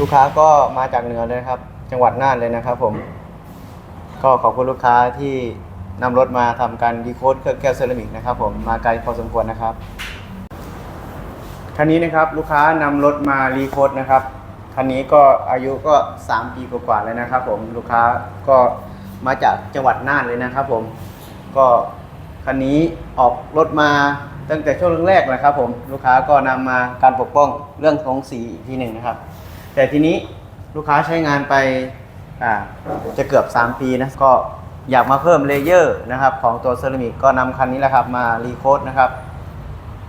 ลูกค้าก็มาจากเหนือเลยนะครับ จังหวัดน่านเลยนะครับผม ก็ขอบคุณลูกค้าที่นำรถมาทำการดีโคดเครื่องแก้วเซรามิกนะครับผมมาไกลพอสมควรนะครับคันนี้นะครับลูกค้านำรถมารีโคดนะครับคันนี้ก็อายุก็ 3 ปีกว่าๆแล้วนะครับ ผมลูกค้าก็มาจากจังหวัดน่านเลยนะครับผมก็คันนี้ออกรถมาตั้งแต่ช่วงแรกๆนะครับ ผมลูกค้าก็นำมาการปกป้องเรื่องของสีอีกทีหนึ่งนะครับ แต่ทีนี้ลูกค้าใช้งานไปอ่าจะเกือบ 3 ปีนะก็อยากมาเพิ่มเลเยอร์นะครับของตัวเซรามิกก็นำคันนี้แหละครับมารีโคดนะครับ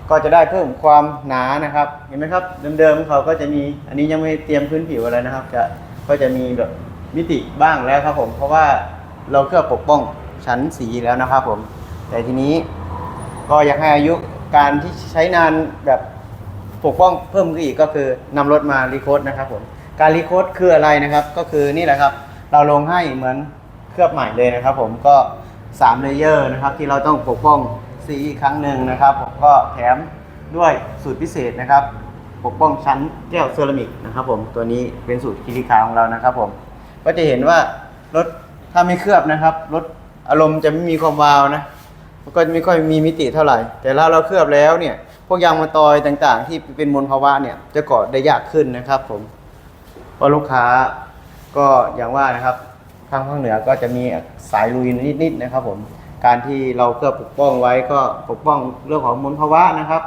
ก็จะได้เพิ่มความหนานะครับ เห็นไหมครับ เดิมๆเขาก็จะมีอันนี้ยังไม่เตรียมพื้นผิวอะไรนะครับ จะก็จะมีแบบมิติบ้างแล้วครับผม เพราะว่าเราเคลือบปกป้องชั้นสีแล้วนะครับผม แต่ทีนี้ก็อยากให้อายุการที่ใช้นานแบบ ปกป้องเพิ่มขึ้นอีกก็คือนำรถมารีโคดนะครับผมการรีโคดคืออะไรนะครับ ก็คือนี่แหละครับ เราลงให้เหมือนเคลือบใหม่เลยนะครับ ผมก็3เลเยอร์นะครับ ที่เราต้องปกป้องสีอีกครั้งหนึ่งนะครับ ผมก็แถมด้วยสูตรพิเศษนะครับ ปกป้องชั้นแก้วเซรามิกนะครับผมตัวนี้เป็นสูตรคิริคาของเรานะครับ ผมก็จะเห็นว่ารถถ้าไม่เคลือบนะครับรถอารมณ์จะไม่มีความวาวนะมันก็ไม่ค่อยมีมิติเท่าไหร่ แต่ถ้าเราเคลือบแล้วเนี่ย พวกยางมะตอยต่างๆ ที่เป็นมลภาวะเนี่ยจะเกาะได้ยากขึ้นนะครับ ผมเพราะลูกค้าก็อย่างว่านะครับทางภาคเหนือก็จะมีสายลุยนิดๆนะครับ ผมการที่เราเคลือบปกป้องไว้ก็ปกป้องเรื่องของมลภาวะนะครับ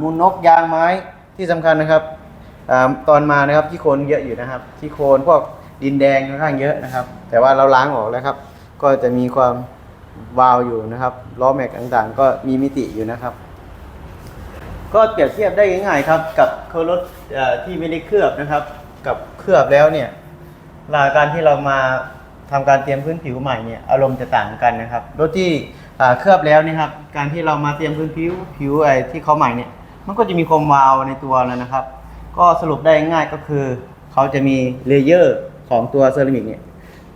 มูลนกยางไม้ที่สำคัญนะครับอตอนมานะครับที่โคลนเยอะอยู่นะครับ ที่โคลนพวกดินแดงค่อนข้างเยอะนะครับ แต่ว่าเราล้างออกแล้วครับ ก็จะมีความวาวอยู่นะครับล้อแม็กต่างๆ ก็มีมิติอยู่นะครับ ก็เปรียบเทียบได้ง่ายๆครับ กับเครื่อรถที่ไม่ได้เคลือบนะครับ กับเคลือบแล้วเนี่ยหลาการที่เรามาทำการเตรียมพื้นผิวใหม่เนี่ยอารมณ์จะต่างกันนะครับรถที่เคลือบแล้วนี่ครับการที่เรามาเตรียมพื้นผิวผิวไอ้ที่เขาใหม่เนี่ยมันก็จะมีความวาวในตัวแล้วนะครับ ก็สรุปได้ง่ายก็คือ เขาจะมีเลเยอร์ของตัวเซรามิกเนี่ย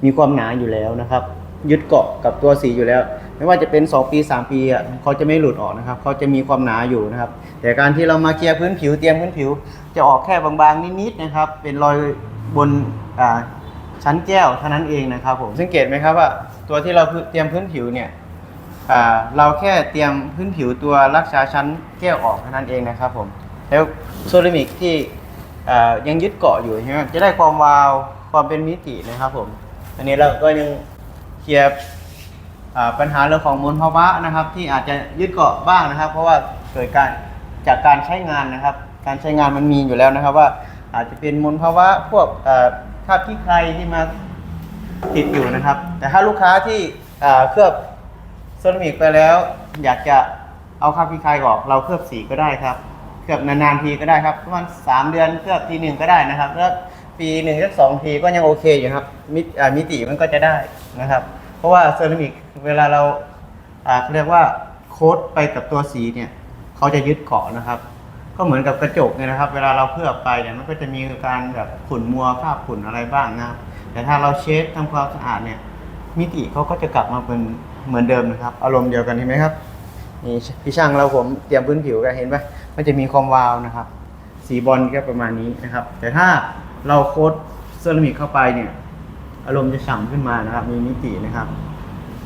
มีความหนาอยู่แล้วนะครับ ยึดเกาะกับตัวสีอยู่แล้ว ไม่ว่าจะเป็น 2 ปี 3 ปีอะเขาจะไม่หลุดออกนะครับเขาจะมีความหนาอยู่นะครับ แต่การที่เรามาเคลียร์พื้นผิวเตรียมพื้นผิว จะออกแค่บางๆนิดๆนะครับ เป็นรอยบนอ่าชั้นแก้วเท่านั้นเองนะครับผมสังเกตไหมครับว่าตัวที่เราเตรียมพื้นผิวเนี่ยเราแค่เตรียมพื้นผิวตัวรักษาชั้นแก้วออกเท่านั้นเองนะครับผมแล้วเซรามิกที่ยังยึดเกาะอยู่ใช่ไหมจะได้ความวาวความเป็นมิตินะครับผม อันนี้เราก็ยังเคลียร์ อ่าปัญหาเรื่องของมลภาวะนะครับ ที่อาจจะยึดเกาะบ้างนะครับ เพราะว่าเกิดการจากการใช้งานนะครับ การใช้งานมันมีอยู่แล้วนะครับ ว่าอาจจะเป็นมลภาวะพวกคราบขี้ใครที่มาติดอยู่นะครับ แต่ถ้าลูกค้าที่เคลือบเซรามิกไปแล้ว อยากจะเอาคราบขี้ใครออก เราเคลือบสีก็ได้ครับเคลือบนานๆทีก็ได้ครับประมาณสามเดือนเคลือบทีหนึ่งก็ได้นะครับแล้วปีหนึ่งสักสองทีก็ยังโอเคอยู่ครับมิติมันก็จะได้นะครับ เพราะว่าเซรามิกเวลาเราอ่าเรียกว่าโค้ดไปกับตัวสีเนี่ยเขาจะยึดเกาะนะครับ ก็เหมือนกับกระจกเนี่ยนะครับ เวลาเราเคลือบไปเนี่ยมันก็จะมีการแบบขุ่นมัวคราบขุ่นอะไรบ้างนะครับแต่ถ้าเราเช็ดทำความสะอาดเนี่ยมิติเขาก็จะกลับมาเป็นเหมือนเดิมนะครับ อารมณ์เดียวกันเห็นไหมครับนี่พี่ช่างเราผมเตรียมพื้นผิวกันเห็นไหมมันจะมีความวาวนะครับ สีบอลก็ประมาณนี้นะครับ แต่ถ้าเราโค้ดเซรามิกเข้าไปเนี่ย อารมณ์จะฉ่ำขึ้นมานะครับ มีมิตินะครับ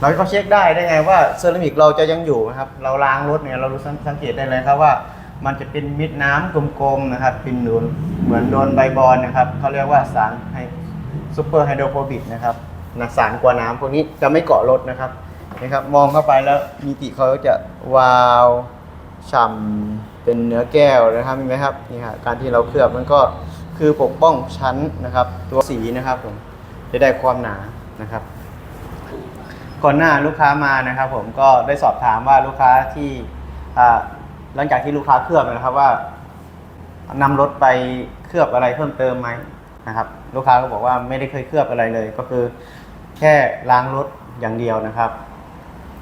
เราก็เช็คได้ได้ไงว่าเซรามิกเราจะยังอยู่นะครับ เราล้างรถเนี่ยเรารู้สังเกตได้เลยครับว่า มันจะเป็นมิดน้ำกลมๆนะครับ เป็นนุนเหมือนโดนใบบอลนะครับเขาเรียกว่าสารไฮซูเปอร์ไฮโดรโฟบิกนะครับนะสารกลัวน้ำพวกนี้จะไม่เกาะรถนะครับนะครับ มองเข้าไปแล้วมิติเขาจะวาวฉ่ำเป็นเนื้อแก้วนะครับเห็นไหมครับนี่ครับการที่เราเคลือบมันก็คือปกป้องชั้นนะครับ ตัวสีนะครับผม จะได้ความหนานะครับ ก่อนหน้าลูกค้ามานะครับ ผมก็ได้สอบถามว่าลูกค้าที่หลังจากที่ลูกค้าเคลือบนะครับว่านำรถไปเคลือบอะไรเพิ่มเติมไหมนะครับ ลูกค้าก็บอกว่าไม่ได้เคยเคลือบอะไรเลย ก็คือ แค่ล้างรถอย่างเดียวนะครับ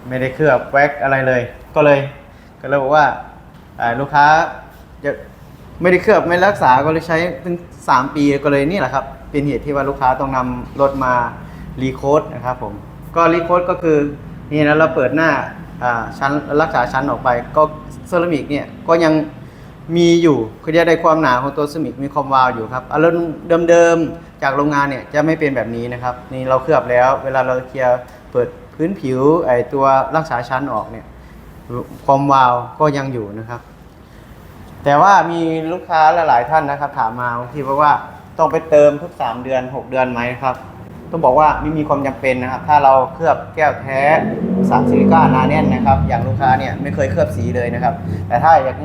ไม่ได้เคลือบแว็กอะไรเลย ก็เลย ก็เลยบอกว่าอ่าลูกค้าจะไม่ได้เคลือบไม่รักษาก็เลยใช้ถึงสามปีก็เลยนี่แหละครับ เป็นเหตุที่ว่าลูกค้าต้องนำรถมารีโคดนะครับผมก็รีโคดก็คือนี่นะเราเปิดหน้าอ่าชั้นรักษาชั้นออกไป ก็เซรามิกเนี่ยก็ยังมีอยู่คือจะได้ความหนาของตัวเซรามิกมีความวาวอยู่ครับอารมณ์เดิมๆจากโรงงานเนี่ยจะไม่เป็นแบบนี้นะครับนี่เราเคลือบแล้ว เวลาเราเคลียร์เปิดพื้นผิวไอตัวรักษาชั้นออกเนี่ยความวาวก็ยังอยู่นะครับ แต่ว่ามีลูกค้าหลายๆท่านนะครับ ถามมาบางทีบอกว่า ต้องไปเติมทุก 3 เดือน 6 เดือนไหมครับ ต้องบอกว่าไม่มีความจำเป็นนะครับ ถ้าเราเคลือบแก้วแท้สารซิลิก้าหนาแน่นนะครับ อย่างลูกค้าเนี่ยไม่เคยเคลือบสีเลยนะครับ แต่ถ้าอยาก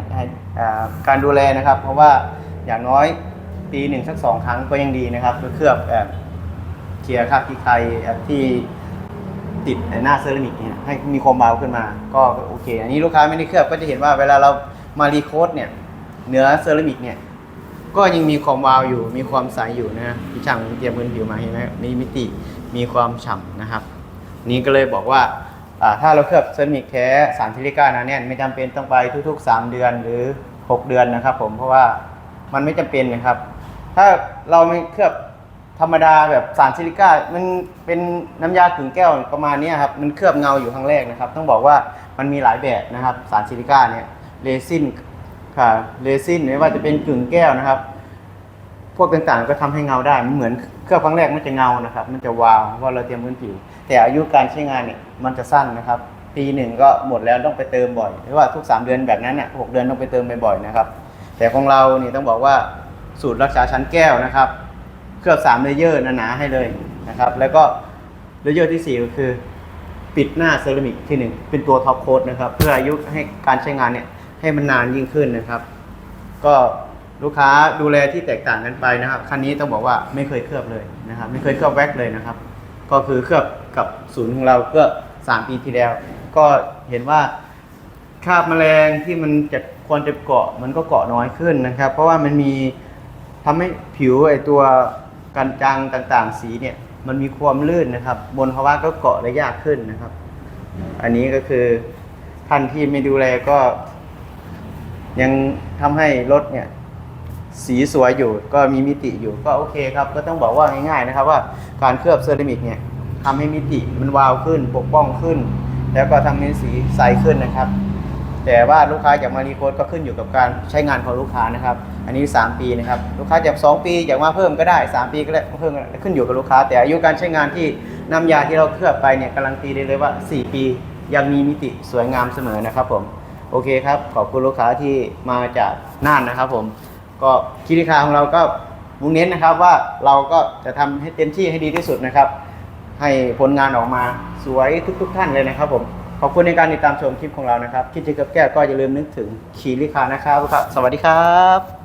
าการดูแลนะครับ เพราะว่าอย่างน้อยปีหนึ่งสักสองครั้งก็ยังดีนะครับคือเคลือบแบบเคลียร์คราบที่ใครที่ติดหน้าเซรามิกเนี่ยให้มีความเบาขึ้นมา ก็โอเค อันนี้ลูกค้าไม่ได้เคลือบก็จะเห็นว่าเวลาเรามารีโคดเนี่ยเนื้อเซรามิกเนี่ย ก็ยังมีความวาวอยู่ มีความใสอยู่นะพี่ช่างเตรียมพื้นผิวมาเห็นไหมมีมิติมีความฉ่ำนะครับ นี่ก็เลยบอกว่าถ้าเราเคลือบเซรามิกแท้สารซิลิก้านะเนี่ยไม่จำเป็นต้องไปทุก ๆ 3 เดือนหรือ 6 เดือนนะครับ ผมเพราะว่ามันไม่จำเป็นนะครับ ถ้าเราไม่เคลือบธรรมดาแบบสารซิลิก้ามันเป็นน้ำยากึ่งแก้วประมาณนี้ครับมันเคลือบเงาอยู่ครั้งแรกนะครับ ต้องบอกว่ามันมีหลายแบบนะครับสารซิลิก้าเนี่ยเรซิน ค่ะเรซินไม่ว่าจะเป็นกึ่งแก้วนะครับ พวกต่างๆก็ทำให้เงาได้มันเหมือนเคลือบครั้งแรกมันจะเงานะครับ มันจะวาวเพราะเราเตรียมพื้นผิว แต่อายุการใช้งานเนี่ยมันจะสั้นนะครับปีหนึ่งก็หมดแล้วต้องไปเติมบ่อยหรือว่าทุก 3 เดือนแบบนั้นเนี่ยหกเดือนต้องไปเติมบ่อยๆนะครับ แต่ของเรานี่ต้องบอกว่าสูตรรักษาชั้นแก้วนะครับ เคลือบ3เลเยอร์หนาๆให้เลยนะครับ แล้วก็เลเยอร์ที่4ก็คือ ปิดหน้าเซรามิกที่ 1 เป็นตัวท็อปโค้ดนะครับ เพื่ออายุให้การใช้งานเนี่ย ให้มันนานยิ่งขึ้นนะครับ ก็ลูกค้าดูแลที่แตกต่างกันไปนะครับ คันนี้ต้องบอกว่าไม่เคยเคลือบเลยนะครับ ไม่เคยเคลือบแว็กเลยนะครับ ก็คือเคลือบกับศูนย์ของเราเพื่อ3ปีที่แล้ว ก็เห็นว่าคราบแมลงที่มันจะควรจะเกาะมันก็เกาะน้อยขึ้นนะครับ เพราะว่ามันมีทำให้ผิวไอตัวกันจังต่างๆ สีเนี่ย มันมีความลื่นนะครับ บนภาวะก็เกาะได้ยากขึ้นนะครับ อันนี้ก็คือท่านที่ไม่ดูแลก็ ยังทำให้รถเนี่ยสีสวยอยู่ก็มีมิติอยู่ก็โอเคครับก็ต้องบอกว่าง่ายๆนะครับว่าการเคลือบเซรามิกเนี่ยทำให้มิติมันวาวขึ้นปกป้องขึ้น แล้วก็ทำให้สีใสขึ้นนะครับ แต่ว่าลูกค้าอยากมารีโคดก็ขึ้นอยู่กับการใช้งานของลูกค้านะครับ อันนี้ 3 ปีนะครับลูกค้าอยาก 2 ปีอยากมาเพิ่มก็ได้ 3 ปีก็ได้เพิ่มก็ขึ้นอยู่กับลูกค้า แต่อายุการใช้งานที่น้ำยาที่เราเคลือบไปเนี่ยการันตีได้เลยว่า 4 ปียังมีมิติสวยงามเสมอนะครับผม โอเคครับ ขอบคุณลูกค้าที่มาจากน่านนะครับผม ก็คิริคาของเราก็มุ่งเน้นนะครับว่าเราก็จะทำให้เต็มที่ให้ดีที่สุดนะครับ ให้ผลงานออกมาสวยทุกๆท่านเลยนะครับผมขอบคุณในการติดตามชมคลิปของเรานะครับ คิดถึงกับแก้วก็อย่าลืมนึกถึงคีริคานะครับ สวัสดีครับ